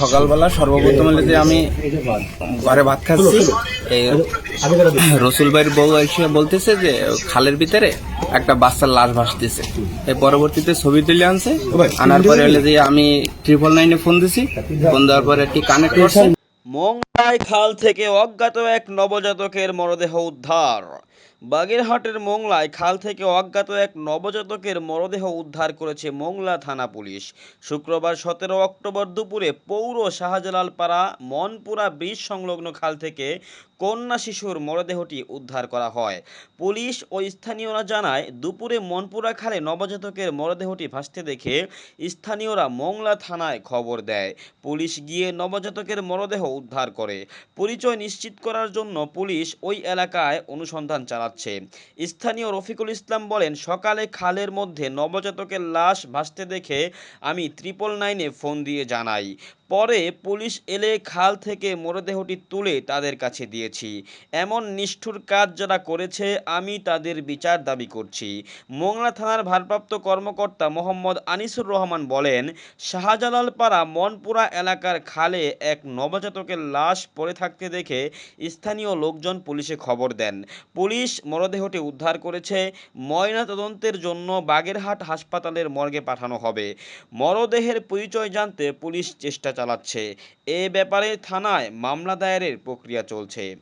সকালবেলা সর্বপ্রথম যে আমি ঘরে ভাত খাচ্ছি। রসুল ভাইয়ের বউ এসে বলতেছে যে, খালের ভিতরে একটা বাচ্চার লাশ ভাসতেছে। এই পরবর্তীতে ছবি তুলে আনছে। আনার পরে হলে যে আমি ট্রিপল নাইনে ফোন দিছি। ফোন দেওয়ার পরে একটি কানেক্ট করছে? মংলায় খাল থেকে অজ্ঞাত এক নবজাতকের মরদেহ উদ্ধার। বাগেরহাটের মোংলায় খাল থেকে অজ্ঞাত এক নবজাতকের মরদেহ উদ্ধার করেছে মোংলা থানা পুলিশ। শুক্রবার সতেরো অক্টোবর দুপুরে পৌর শাহজালাল পাড়া মনপুরা ব্রিজ সংলগ্ন খাল থেকে কন্যা শিশুর মরদেহটি উদ্ধার করা হয়। পুলিশ ও স্থানীয়রা জানায়, দুপুরে মনপুরা খালে নবজাতকের মরদেহটি ভাসতে দেখে স্থানীয়রা মোংলা থানায় খবর দেয়। পুলিশ গিয়ে নবজাতকের মরদেহ উদ্ধার করে। পরিচয় নিশ্চিত করার জন্য পুলিশ ওই এলাকায় অনুসন্ধান চালাচ্ছে স্থানীয় রফিকুল ইসলাম বলেন, সকালে খালের মধ্যে নবজাতকের লাশ ভাসতে দেখে আমি ট্রিপল নাইনে ফোন দিয়ে জানাই। পরে পুলিশ এলে খাল থেকে মরদেহটি তুলে তাদের কাছে দিয়েছি। এমন নিষ্ঠুর কাজ যারা করেছে, আমি তাদের বিচার দাবি করছি। মোংলা থানার ভারপ্রাপ্ত কর্মকর্তা মোহাম্মদ আনিসুর রহমান বলেন, শাহজালালপাড়া মনপুরা এলাকার খালে এক নবজাতকের লাশ পড়ে থাকতে দেখে স্থানীয় লোকজন পুলিশে খবর দেন। পুলিশ মরদেহটি উদ্ধার করেছে। ময়নাতদন্তের জন্য বাগেরহাট হাসপাতালের মর্গে পাঠানো হবে। মরদেহের পরিচয় জানতে পুলিশ চেষ্টা চালাচ্ছে। এ ব্যাপারে থানায় মামলা দায়েরের প্রক্রিয়া চলছে।